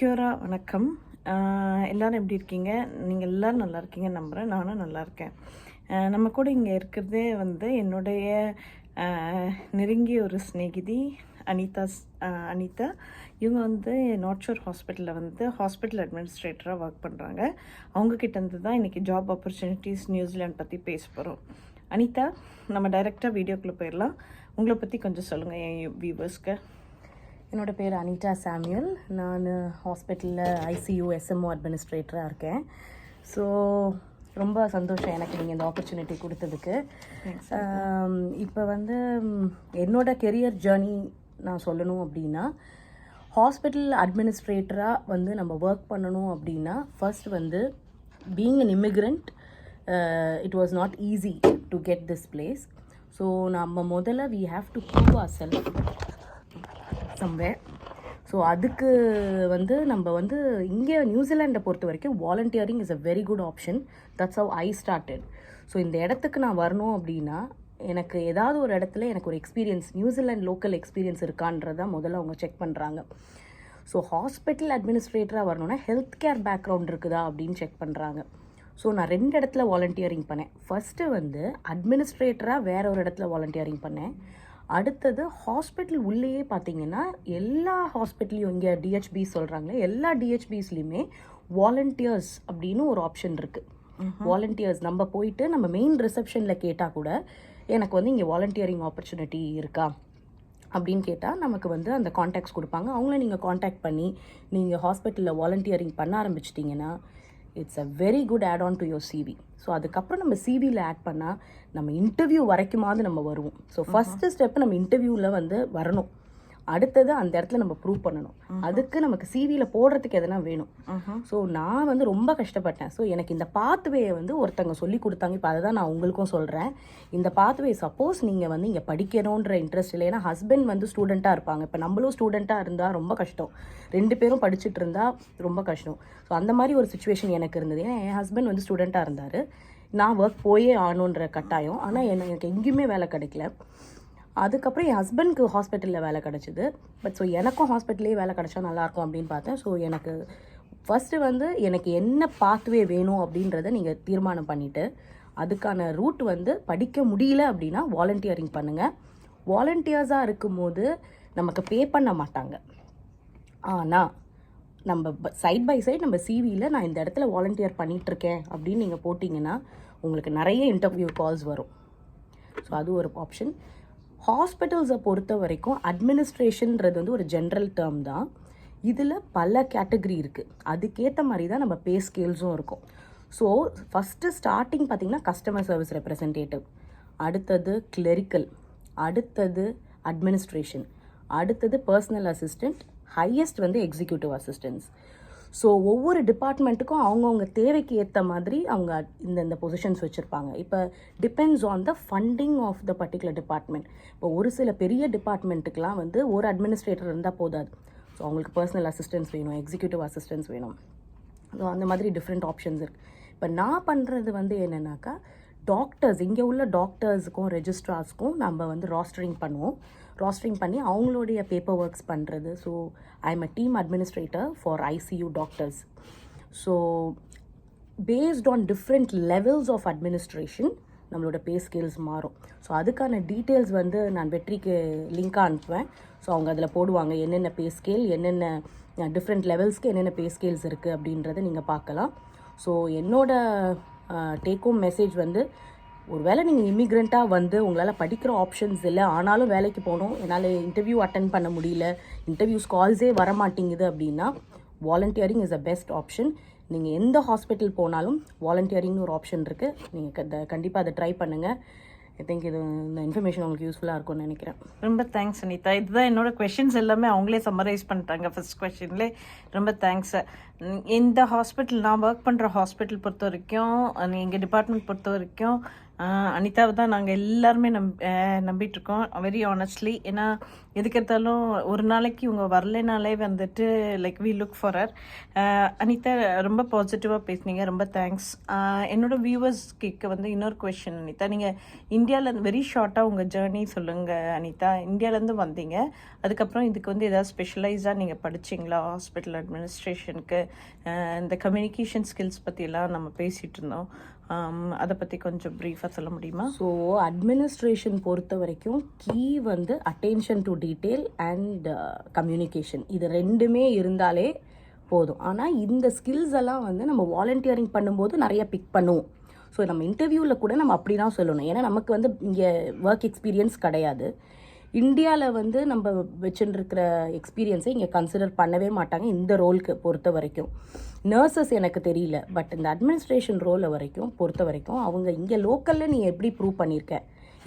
Quora வணக்கம். எல்லோரும் எல்லாரும் எப்படி இருக்கீங்க? நீங்கள் எல்லோரும் நல்லா இருக்கீங்க நம்புகிறேன் நானும் நல்லா இருக்கேன். நம்ம கூட இங்கே இருக்கிறதே வந்து என்னுடைய நெருங்கிய ஒரு சிநேகிதி அனிதா அனிதா. இவங்க வந்து நார்த் ஷோர் ஹாஸ்பிட்டலில் வந்து ஹாஸ்பிட்டல் அட்மினிஸ்ட்ரேட்டராக ஒர்க் பண்ணுறாங்க அவங்கக்கிட்ட இருந்து தான் இன்றைக்கி ஜாப் ஆப்பர்ச்சுனிட்டிஸ் நியூசிலாண்ட் பற்றி பேச போகிறோம் அனிதா நம்ம டைரெக்டாக வீடியோக்குள்ளே போயிடலாம். உங்களை பற்றி கொஞ்சம் சொல்லுங்கள் என் வியூவர்ஸ்க்கு என்னோட பேர் அனிதா சாமியல். நான் ஹாஸ்பிட்டலில் ஐசியூ எஸ்எம்ஓ அட்மினிஸ்ட்ரேட்டராக இருக்கேன். ஸோ ரொம்ப சந்தோஷம் எனக்கு நீங்கள் இந்த ஆப்பர்ச்சுனிட்டி கொடுத்ததுக்கு. இப்போ வந்து என்னோட கெரியர் ஜேர்னி நான் சொல்லணும் அப்படின்னா ஹாஸ்பிட்டல் அட்மினிஸ்ட்ரேட்டராக வந்து நம்ம ஒர்க் பண்ணணும் அப்படின்னா ஃபர்ஸ்ட் வந்து being an immigrant it was not easy to get this place so நம்ம முதல்ல we have to prove our self somewhere so அதுக்கு வந்து நம்ம வந்து இங்கே நியூசிலாண்டை பொறுத்த வரைக்கும் volunteering is a very good option that's how I started so இந்த இடத்துக்கு நான் வரணும் அப்படின்னா எனக்கு ஏதாவது ஒரு இடத்துல எனக்கு ஒரு experience New Zealand local experience இருக்கான்றத முதல்ல அவங்க செக் பண்ணுறாங்க ஸோ ஹாஸ்பிட்டல் அட்மினிஸ்ட்ரேட்டராக வரணும்னா ஹெல்த் கேர் பேக்ரவுண்ட் இருக்குதா அப்படின்னு செக் பண்ணுறாங்க ஸோ நான் ரெண்டு இடத்துல வாலண்டியரிங் பண்ணேன். ஃபஸ்ட்டு வந்து அட்மினிஸ்ட்ரேட்டராக வேற ஒரு இடத்துல வாலண்டியரிங் பண்ணேன். அடுத்தது ஹாஸ்பிட்டல் உள்ளேயே பார்த்தீங்கன்னா எல்லா ஹாஸ்பிட்டல்லையும் இங்கே டிஹெச்பி சொல்கிறாங்களே எல்லா டிஹெச்பிஸ்லையுமே வாலண்டியர்ஸ் அப்படின்னு ஒரு ஆப்ஷன் இருக்குது வாலண்டியர்ஸ் நம்ம போயிட்டு நம்ம மெயின் ரிசப்ஷனில் கேட்டால் கூட எனக்கு வந்து இங்கே வாலண்டியரிங் ஆப்பர்ச்சுனிட்டி இருக்கா? அப்படின்னு கேட்டால் நமக்கு வந்து அந்த காண்டாக்ட்ஸ் கொடுப்பாங்க. அவங்கள நீங்கள் காண்டாக்ட் பண்ணி நீங்கள் ஹாஸ்பிட்டலில் வாலண்டியரிங் பண்ண ஆரம்பிச்சிட்டிங்கன்னா it's a very good add on to your CV so அதுக்கப்புறம் நம்ம சிவியில் ஆட் பண்ணால் நம்ம இன்டர்வியூ வரைக்குமாவது நம்ம வருவோம். ஸோ ஃபஸ்ட்டு ஸ்டெப் நம்ம இன்டர்வியூவில் வந்து வரணும். அடுத்தது அந்த இடத்துல நம்ம ப்ரூவ் பண்ணணும். அதுக்கு நமக்கு சிவியில் போடுறதுக்கு எதனா வேணும். ஸோ நான் வந்து ரொம்ப கஷ்டப்பட்டேன். ஸோ எனக்கு இந்த பாத்வேயை வந்து ஒருத்தங்க சொல்லி கொடுத்தாங்க. இப்போ அதை தான் நான் உங்களுக்கும் சொல்கிறேன் இந்த பாத்வே சப்போஸ் நீங்கள் வந்து இங்கே படிக்கணுன்ற இன்ட்ரெஸ்ட் இல்லை. ஏன்னா ஹஸ்பண்ட் வந்து ஸ்டூடெண்ட்டாக இருப்பாங்க. இப்போ நம்மளும் ஸ்டூடெண்ட்டாக இருந்தால் ரொம்ப கஷ்டம். ரெண்டு பேரும் படிச்சுட்டு இருந்தால் ரொம்ப கஷ்டம். ஸோ அந்த மாதிரி ஒரு சுச்சுவேஷன் எனக்கு இருந்தது. ஏன்னா என் ஹஸ்பண்ட் வந்து ஸ்டூடெண்ட்டாக இருந்தார். நான் ஒர்க் போயே ஆகணுன்ற கட்டாயம். ஆனால் எனக்கு எங்கேயுமே வேலை கிடைக்கல. அதுக்கப்புறம் என் ஹஸ்பண்ட்க்கு ஹாஸ்பிட்டலில் வேலை கிடச்சிது. பட் ஸோ எனக்கும் ஹாஸ்பிட்டல்லே வேலை கிடச்சா நல்லாயிருக்கும் அப்படின்னு பார்த்தேன். ஸோ எனக்கு ஃபஸ்ட்டு வந்து எனக்கு என்ன பாத்வே வேணும் அப்படின்றத நீங்கள் தீர்மானம் பண்ணிவிட்டு அதுக்கான ரூட் வந்து படிக்க முடியல அப்படின்னா வாலண்டியரிங் பண்ணுங்கள் வாலண்டியர்ஸாக இருக்கும்போது நமக்கு பே பண்ண மாட்டாங்க. ஆனால் நம்ம சைட் பை சைட் நம்ம சிவியில் நான் இந்த இடத்துல வாலண்டியர் பண்ணிகிட்ருக்கேன் அப்படின்னு நீங்கள் போட்டிங்கன்னா உங்களுக்கு நிறைய இன்டர்வியூ கால்ஸ் வரும். ஸோ அது ஒரு ஆப்ஷன் ஹாஸ்பிட்டல்ஸை பொறுத்த வரைக்கும் அட்மினிஸ்ட்ரேஷன்ன்றது வந்து ஒரு ஜென்ரல் டேர்ம் தான். இதில் பல கேட்டகரி இருக்குது அதுக்கேற்ற மாதிரி தான் நம்ம பே ஸ்கேல்ஸும் இருக்கும். ஸோ ஃபஸ்ட்டு ஸ்டார்டிங் பார்த்திங்கன்னா கஸ்டமர் சர்வீஸ் ரெப்ரசன்டேட்டிவ் அடுத்தது கிளரிக்கல் அடுத்தது அட்மினிஸ்ட்ரேஷன் அடுத்தது பர்சனல் அசிஸ்டண்ட் ஹையஸ்ட் வந்து எக்ஸிக்யூட்டிவ் அசிஸ்டன்ஸ் ஸோ ஒவ்வொரு டிபார்ட்மெண்ட்டுக்கும் அவங்கவுங்க தேவைக்கு ஏற்ற மாதிரி அவங்க இந்தந்த பொசிஷன்ஸ் வச்சுருப்பாங்க. இப்போ depends on the funding of the particular department இப்போ ஒரு சில பெரிய டிபார்ட்மெண்ட்டுக்கெலாம் வந்து ஒரு அட்மினிஸ்ட்ரேட்டர் இருந்தால் போதாது. ஸோ அவங்களுக்கு பர்சனல் அசிஸ்டன்ஸ் வேணும் எக்ஸிக்யூட்டிவ் அசிஸ்டன்ஸ் வேணும். ஸோ அந்த மாதிரி டிஃப்ரெண்ட் ஆப்ஷன்ஸ் இருக்குது இப்போ நான் பண்ணுறது வந்து என்னென்னாக்கா டாக்டர்ஸ் இங்கே உள்ள டாக்டர்ஸுக்கும் ரெஜிஸ்ட்ரார்ஸ்க்கும் நம்ம வந்து ராஸ்டரிங் பண்ணுவோம். ராஸ்டரிங் பண்ணி அவங்களுடைய பேப்பர் ஒர்க்ஸ் பண்ணுறது so I am a team administrator for ICU doctors so based on different levels of administration நம்மளோட பே ஸ்கேல்ஸ் மாறும். ஸோ அதுக்கான டீட்டெயில்ஸ் வந்து நான் வெற்றிக்கு லிங்காக அனுப்புவேன். ஸோ அவங்க அதில் போடுவாங்க என்னென்ன பே ஸ்கேல் என்னென்ன டிஃப்ரெண்ட் லெவல்ஸ்க்கு என்னென்ன பே ஸ்கேல்ஸ் இருக்குது அப்படின்றத நீங்கள் பார்க்கலாம். ஸோ என்னோட டேக் ஹோம் மெசேஜ் வந்து ஒருவேளை நீங்கள் இமிக்ரெண்ட்டாக வந்து உங்களால் படிக்கிற ஆப்ஷன்ஸ் இல்லை ஆனாலும் வேலைக்கு போகணும் என்னால் இன்டர்வியூ அட்டன் பண்ண முடியல இன்டர்வியூஸ் கால்ஸே வர மாட்டேங்குது அப்படின்னா volunteering is a best option நீங்கள் எந்த ஹாஸ்பிட்டல் போனாலும் வாலண்டியரிங்னு ஒரு ஆப்ஷன் இருக்குது நீங்கள் கண்டிப்பாக அதை ட்ரை பண்ணுங்கள் ஐ திங்க் இது இந்த இன்ஃபர்மேஷன் உங்களுக்கு யூஸ்ஃபுல்லாக இருக்கும்னு நினைக்கிறேன். ரொம்ப தேங்க்ஸ் அனிதா. இதுதான் என்னோட கொஷின்ஸ் எல்லாமே அவங்களே சம்மரைஸ் பண்ணிட்டாங்க ஃபர்ஸ்ட் கொஷின்லே ரொம்ப தேங்க்ஸ் இந்த ஹாஸ்பிட்டல் நான் ஒர்க் பண்ணுற ஹாஸ்பிட்டல் பொறுத்த வரைக்கும் எங்கள் டிபார்ட்மெண்ட் பொறுத்த வரைக்கும் அனிதாவை தான் நாங்கள் எல்லாருமே நம் நம்பிகிட்ருக்கோம் வெரி ஆனஸ்ட்லி ஏன்னா எதுக்கு எடுத்தாலும் ஒரு நாளைக்கு இவங்க வரலைனாலே வந்துட்டு like we look for her Anita ரொம்ப பாசிட்டிவாக பேசுனீங்க ரொம்ப தேங்க்ஸ் என்னோட வியூவர்ஸ் கேட்க வந்து இன்னொரு கொஷின் அனிதா. நீங்கள் இந்தியாவிலேருந்து வெரி ஷார்ட்டாக உங்கள் ஜேர்னி சொல்லுங்கள் அனிதா. இந்தியாவிலேருந்து வந்தீங்க. அதுக்கப்புறம் இதுக்கு வந்து ஏதாவது ஸ்பெஷலைஸாக நீங்கள் படிச்சீங்களா? ஹாஸ்பிட்டல் அட்மினிஸ்ட்ரேஷனுக்கு இந்த கம்யூனிகேஷன் ஸ்கில்ஸ் பற்றியெல்லாம் நம்ம பேசிகிட்டு இருந்தோம் அதை பற்றி கொஞ்சம் ப்ரீஃபாக சொல்ல முடியுமா? ஸோ அட்மினிஸ்ட்ரேஷன் பொறுத்த வரைக்கும் கீ வந்து attention to detail and communication இது ரெண்டுமே இருந்தாலே போதும். ஆனால் இந்த ஸ்கில்ஸ் எல்லாம் வந்து நம்ம வாலண்டியரிங் பண்ணும்போது நிறைய பிக் பண்ணுவோம். ஸோ நம்ம இன்டர்வியூவில் கூட நம்ம அப்படி தான் சொல்லணும். ஏன்னா நமக்கு வந்து இங்கே ஒர்க் எக்ஸ்பீரியன்ஸ் கிடையாது. இந்தியாவில் வந்து நம்ம வச்சுருக்கிற எக்ஸ்பீரியன்ஸை இங்கே கன்சிடர் பண்ணவே மாட்டாங்க இந்த ரோலுக்கு பொறுத்த வரைக்கும். நர்சஸ் எனக்கு தெரியல பட் இந்த அட்மினிஸ்ட்ரேஷன் ரோலை வரைக்கும் பொறுத்த வரைக்கும் அவங்க இங்கே லோக்கலில் நீ எப்படி ப்ரூவ் பண்ணியிருக்க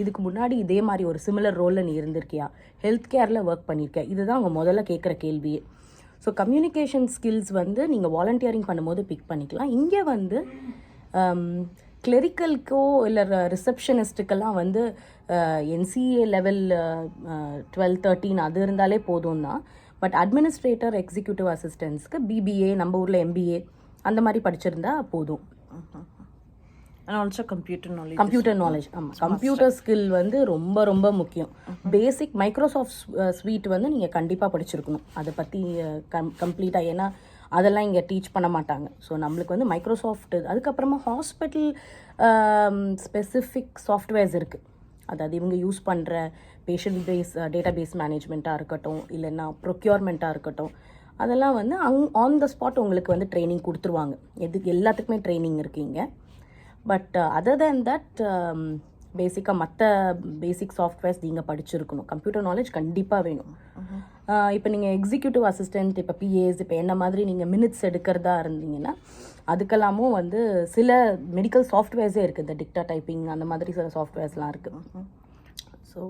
இதுக்கு முன்னாடி இதே மாதிரி ஒரு சிமிலர் ரோலில் நீ இருந்திருக்கியா? ஹெல்த் கேரில் ஒர்க் பண்ணியிருக்க இதுதான் அவங்க முதல்ல கேட்குற கேள்வியே. ஸோ கம்யூனிகேஷன் ஸ்கில்ஸ் வந்து நீங்கள் வாலண்டியரிங் பண்ணும்போது பிக் பண்ணிக்கலாம். இங்கே வந்து um, கிளரிக்கல்க்கோ இல்லை ரிசப்ஷனிஸ்ட்டுக்கெல்லாம் வந்து என்சிஏ லெவல் டுவெல் தேர்ட்டீன் அது இருந்தாலே போதும் தான் பட் அட்மினிஸ்ட்ரேட்டர் எக்ஸிக்யூட்டிவ் அசிஸ்டன்ஸ்க்கு பிபிஏ நம்ம ஊரில் எம்பிஏ அந்த மாதிரி படிச்சிருந்தா போதும். And also computer knowledge computer knowledge ஆமாம் கம்ப்யூட்டர் ஸ்கில் வந்து ரொம்ப ரொம்ப முக்கியம். பேசிக் மைக்ரோசாஃப்ட் ஸ்வீட் வந்து நீங்கள் கண்டிப்பாக படிச்சிருக்கணும். அதை பற்றி கம் கம்ப்ளீட்டாக ஏன்னா அதெல்லாம் இங்கே டீச் பண்ண மாட்டாங்க. ஸோ நம்மளுக்கு வந்து மைக்ரோசாஃப்ட் அதுக்கப்புறமா ஹாஸ்பிட்டல் ஸ்பெசிஃபிக் சாஃப்ட்வேர்ஸ் இருக்குது அதாவது இவங்க யூஸ் பண்ணுற பேஷண்ட் பேஸ் டேட்டா பேஸ் மேனேஜ்மெண்ட்டாக இருக்கட்டும் இல்லைன்னா ப்ரொக்யூர்மெண்ட்டாக இருக்கட்டும் அதெல்லாம் வந்து அங் ஆன் த ஸ்பாட் உங்களுக்கு வந்து ட்ரைனிங் கொடுத்துருவாங்க. எதுக்கு எல்லாத்துக்குமே ட்ரைனிங் இருக்கீங்க பட் அதர் தேன் தட் பேசிக்காக மற்ற பேசிக் சாஃப்ட்வேர்ஸ் நீங்கள் படிச்சிருக்கணும். கம்ப்யூட்டர் நாலேஜ் கண்டிப்பாக வேணும். இப்போ நீங்கள் எக்ஸிக்யூட்டிவ் அசிஸ்டன்ட் இப்போ பிஏஸ் இப்போ என்ன மாதிரி நீங்கள் மினிட்ஸ் எடுக்கிறதா இருந்தீங்கன்னா அதுக்கெல்லாமும் வந்து சில மெடிக்கல் சாஃப்ட்வேர்ஸே இருக்குது இந்த டிக்டா டைப்பிங் அந்த மாதிரி சில சாஃப்ட்வேர்ஸ்லாம் இருக்குது ஸோ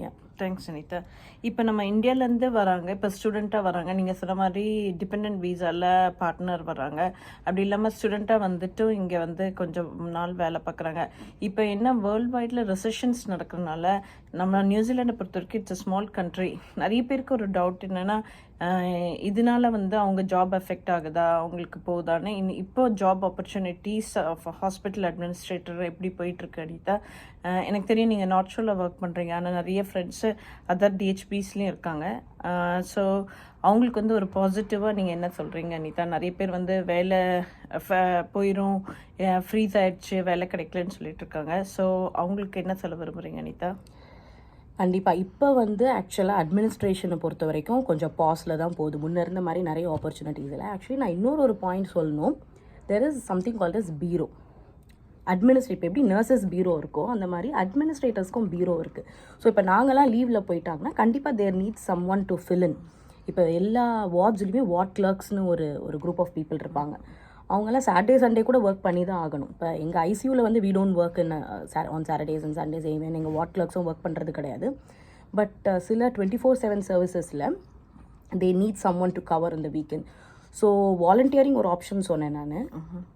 யா தேங்க்ஸ் அனிதா இப்போ நம்ம இந்தியாவிலேருந்து வராங்க. இப்போ ஸ்டூடெண்ட்டாக வராங்க. நீங்கள் சொன்ன மாதிரி டிபெண்ட் வீசாவில் பார்ட்னர் வராங்க. அப்படி இல்லாமல் ஸ்டூடெண்ட்டாக வந்துட்டு இங்கே வந்து கொஞ்சம் நாள் வேலை பார்க்குறாங்க. இப்போ என்ன வேர்ல்டு வைடில் ரெசஷன்ஸ் நடக்கிறதுனால நம்ம நியூசிலாண்டை பொறுத்த வரைக்கும் இட்ஸ் அ ஸ்மால் கண்ட்ரி நிறைய பேருக்கு ஒரு டவுட் என்னென்னா இதனால வந்து அவங்க ஜாப் எஃபெக்ட் ஆகுதா? அவங்களுக்கு போகுதான்னு இனி இப்போ ஜாப் ஆப்பர்ச்சுனிட்டிஸ் ஹாஸ்பிட்டல் அட்மினிஸ்ட்ரேட்டர் எப்படி போயிட்டுருக்கு அனிதா? எனக்கு தெரியும் நீங்கள் நார்த் ஷோவில் ஒர்க் பண்ணுறீங்க ஆனால் நிறைய ஃப்ரெண்ட்ஸு அதர் டிஹெச்பிஸ்லேயும் இருக்காங்க. ஸோ அவங்களுக்கு வந்து ஒரு பாசிட்டிவாக நீங்கள் என்ன சொல்கிறீங்க அனிதா? நிறைய பேர் வந்து வேலை ஃப- ஃப்ரீஸ் ஆகிடுச்சு வேலை கிடைக்கலன்னு சொல்லிட்டு இருக்காங்க. ஸோ அவங்களுக்கு என்ன சொல்ல விரும்புகிறீங்க அனிதா? கண்டிப்பாக இப்போ வந்து ஆக்சுவலாக அட்மினிஸ்ட்ரேஷனை பொறுத்த வரைக்கும் கொஞ்சம் பாஸில் தான் போகுது. முன்னே இருந்த மாதிரி நிறைய ஆப்பர்ச்சுனிட்டிஸ் இல்லை. ஆக்சுவலி நான் இன்னொரு ஒரு பாயிண்ட் சொல்லணும். There is something called is bureau administrate இப்போ எப்படி நர்சஸ் பீரோ இருக்கோ அந்த மாதிரி அட்மினிஸ்ட்ரேட்டர்ஸ்க்கும் பீரோ இருக்குது ஸோ இப்போ நாங்களாம் லீவில் போயிட்டாங்கன்னா கண்டிப்பாக there need someone to fill in இப்போ எல்லா வார்ட்ஸ்லையுமே வார்ட் கிளர்க்ஸ்னு ஒரு ஒரு குரூப் ஆஃப் பீப்புள் இருப்பாங்க. அவங்கெல்லாம் சாட்டர்டே சண்டே கூட ஒர்க் பண்ணி தான் ஆகணும். இப்போ எங்கள் ஐசியூவில் வந்து we don't work in on Saturdays and Sundays even எங்கள் வார்ட் கிளர்க்ஸும் ஒர்க் பண்ணுறது கிடையாது. பட் சில twenty four seven சர்வீசஸில் they need someone to cover இந்த வீக்கெண்ட் ஸோ வாலண்டியரிங் ஒரு ஆப்ஷன் சொன்னேன் நான்.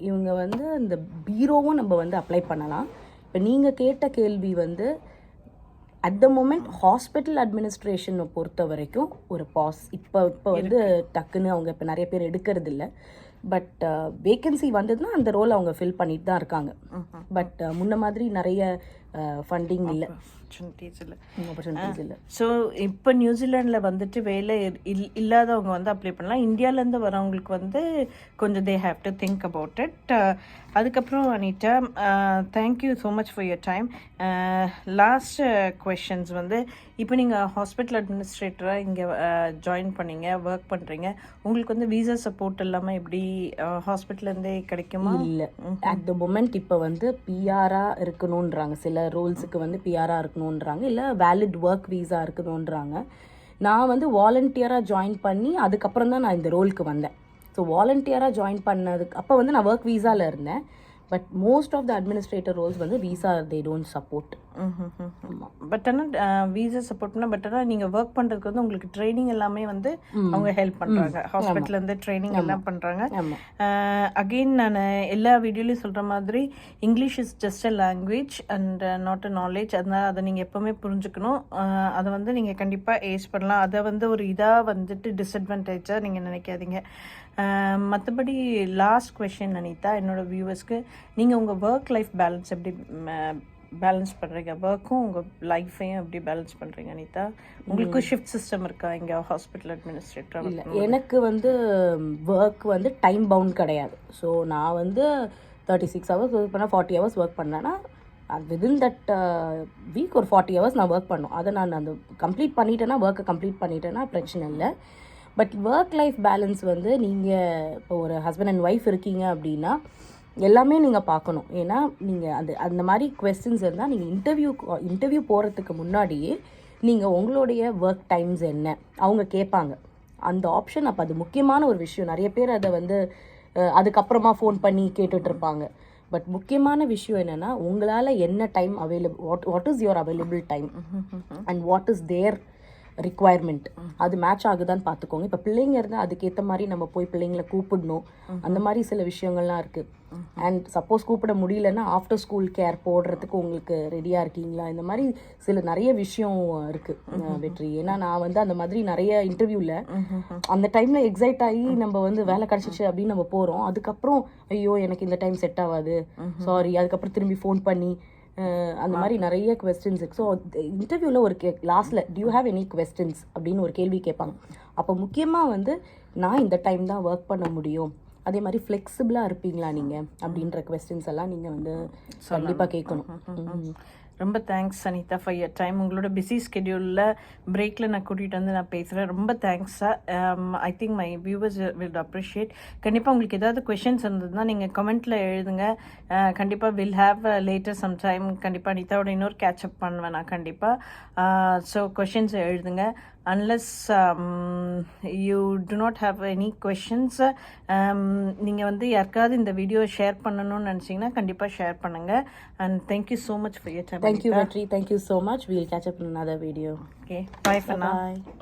இவங்க வந்து இந்த பீரோவும் நம்ம வந்து அப்ளை பண்ணலாம். இப்போ நீங்கள் கேட்ட கேள்வி வந்து அட் த மோமெண்ட் ஹாஸ்பிட்டல் அட்மினிஸ்ட்ரேஷனை பொறுத்த வரைக்கும் ஒரு பாஸ் இப்போ இப்போ வந்து டக்குன்னு அவங்க இப்போ நிறைய பேர் எடுக்கிறது இல்லை பட் வேகன்சி வந்ததுன்னா அந்த ரோல் அவங்க ஃபில் பண்ணிட்டு தான் இருக்காங்க பட் முன்ன மாதிரி நிறைய ஃபண்டிங் இல்லை. ஆப்பர்ச்சுனிட்டிஸ் இல்லை. ஆப்பர்ச்சுனிட்டிஸ் இல்லை. ஸோ இப்போ நியூசிலாண்டில் வந்துட்டு வேலை இல் இல்லாதவங்க வந்து அப்ளை பண்ணலாம். இந்தியாவிலேருந்து வரவங்களுக்கு வந்து கொஞ்சம் they have to think about it அதுக்கப்புறம் Anita thank you so much for your time last questions வந்து இப்போ நீங்கள் ஹாஸ்பிட்டல் அட்மினிஸ்ட்ரேட்டராக இங்கே ஜாயின் பண்ணீங்க ஒர்க் பண்ணுறீங்க உங்களுக்கு வந்து விசா சப்போர்ட் இல்லாமல் எப்படி ஹாஸ்பிட்டல்லேருந்தே கிடைக்குமா? இல்லை. அட் த மொமெண்ட் இப்போ வந்து பிஆராக இருக்கணுன்றாங்க சில ரோல்ஸுக்கு வந்து பிஆராக இருக்கணுன்றாங்க இல்லை வேலிட் ஒர்க் வீசா இருக்கணுன்றாங்க நான் வந்து வாலண்டியராக ஜாயின் பண்ணி அதுக்கப்புறம் தான் நான் இந்த ரோலுக்கு வந்தேன். ஸோ வாலண்டியராக ஜாயின் பண்ணதுக்கு அப்போ வந்து நான் ஒர்க் வீசாவில் இருந்தேன். But most of the administrator roles வந்து visa they don't support but ஆனால் வீசா சப்போர்ட் பண்ணால் பட் ஆனால் நீங்கள் ஒர்க் பண்ணுறதுக்கு வந்து உங்களுக்கு ட்ரைனிங் எல்லாமே வந்து அவங்க ஹெல்ப் பண்ணுறாங்க ஹாஸ்பிட்டல்ல இருந்து ட்ரைனிங் எல்லாம் பண்ணுறாங்க அகெயின் நான் எல்லா வீடியோலையும் சொல்கிற மாதிரி English is just a language and not a knowledge அதனால் அதை நீங்கள் எப்போவுமே புரிஞ்சுக்கணும். அதை வந்து நீங்கள் கண்டிப்பாக ஏஸ் பண்ணலாம். அதை வந்து ஒரு இதாக வந்துட்டு டிஸ்அட்வான்டேஜாக நீங்கள் நினைக்காதீங்க. மற்றபடி லாஸ்ட் கொஷின் அனிதா என்னோட வியூவர்ஸ்க்கு நீங்கள் உங்கள் ஒர்க் லைஃப் பேலன்ஸ் எப்படி பேலன்ஸ் பண்ணுறீங்க ஒர்க்கும் உங்கள் லைஃப்பையும் எப்படி பேலன்ஸ் பண்ணுறீங்க அனிதா? உங்களுக்கு ஷிஃப்ட் சிஸ்டம் இருக்கா? இங்கே ஹாஸ்பிட்டல் அட்மினிஸ்ட்ரேட்டர் இல்லை எனக்கு வந்து ஒர்க் வந்து டைம் பவுண்ட் கிடையாது. ஸோ நான் வந்து தேர்ட்டி சிக்ஸ் ஹவர்ஸ் ஒர்க் பண்ணால் ஃபார்ட்டி ஹவர்ஸ் ஒர்க் பண்ணேன்னா விதின் தட் வீக் ஒரு ஃபார்ட்டி ஹவர்ஸ் நான் ஒர்க் பண்ணும். அதை நான் அந்த கம்ப்ளீட் பண்ணிட்டேன்னா ஒர்க்கை கம்ப்ளீட் பண்ணிட்டேன்னா பிரச்சனை இல்லை. பட் ஒர்க் லைஃப் பேலன்ஸ் வந்து நீங்கள் இப்போ ஒரு ஹஸ்பண்ட் அண்ட் ஒய்ஃப் இருக்கீங்க அப்படின்னா எல்லாமே நீங்கள் பார்க்கணும். ஏன்னா நீங்கள் அந்த அந்த மாதிரி கொஸ்டின்ஸ் இருந்தால் நீங்கள் இன்டர்வியூ இன்டர்வியூ போகிறதுக்கு முன்னாடியே நீங்கள் உங்களுடைய ஒர்க் டைம்ஸ் என்ன? அவங்க கேட்பாங்க. அந்த ஆப்ஷன் அப்போ அது முக்கியமான ஒரு விஷயம். நிறைய பேர் அதை வந்து அதுக்கப்புறமா ஃபோன் பண்ணி கேட்டுட்டு இருப்பாங்க. பட் முக்கியமான விஷயம் என்னென்னா உங்களால் என்ன time available what what is your available time and what is their requirement அது மேட்ச் ஆகுதான்னு பார்த்துக்கோங்க இப்போ பிள்ளைங்க இருந்தால் அதுக்கேற்ற மாதிரி நம்ம போய் பிள்ளைங்களை கூப்பிடணும். அந்த மாதிரி சில விஷயங்கள்லாம் இருக்குது அண்ட் சப்போஸ் கூப்பிட முடியலன்னா ஆஃப்டர் ஸ்கூல் கேர் போடுறதுக்கு உங்களுக்கு ரெடியாக இருக்கீங்களா? இந்த மாதிரி சில நிறைய விஷயம் இருக்குது வெற்றி. ஏன்னா நான் வந்து அந்த மாதிரி நிறைய இன்டர்வியூவில் அந்த டைமில் எக்ஸைட் ஆகி நம்ம வந்து வேலை கிடச்சிச்சு அப்படின்னு நம்ம போகிறோம் அதுக்கப்புறம் ஐயோ எனக்கு இந்த டைம் செட் ஆகாது. சாரி அதுக்கப்புறம் திரும்பி ஃபோன் பண்ணி அந்த மாதிரி நிறைய கொஸ்டின்ஸ் இருக்கு ஸோ இன்டர்வியூவில் ஒரு கே லாஸ்ட்டில் டியூ ஹேவ் எனி கொஸ்டின்ஸ் அப்படின்னு ஒரு கேள்வி கேட்பாங்க. அப்போ முக்கியமாக வந்து நான் இந்த டைம் தான் ஒர்க் பண்ண முடியும். அதே மாதிரி ஃப்ளெக்சிபிளாக இருப்பீங்களா நீங்கள் அப்படின்ற கொஸ்டின்ஸ் எல்லாம் நீங்கள் வந்து கண்டிப்பாக கேட்கணும். ரொம்ப thanks Anita for your time உங்களோட பிஸி ஸ்கெடியூலில் பிரேக்கில் நான் கூட்டிகிட்டு வந்து நான் பேசுகிறேன் ரொம்ப தேங்க்ஸாக I think my viewers will appreciate கண்டிப்பாக உங்களுக்கு ஏதாவது கொஷின்ஸ் இருந்ததுன்னா நீங்கள் கமெண்ட்டில் எழுதுங்க. கண்டிப்பாக will have later some time கண்டிப்பாக அனிதாவோட இன்னொரு கேட்சப் பண்ணுவேன் நான் கண்டிப்பாக ஸோ கொஷின்ஸ் எழுதுங்க. Unless you do not have any questions நீங்கள் வந்து யாருக்காவது இந்த வீடியோ ஷேர் பண்ணணும்னு நினச்சிங்கன்னா கண்டிப்பாக ஷேர் பண்ணுங்கள் and thank you so much for your time you so much. We'll catch up in another video. Okay, bye for now. Bye.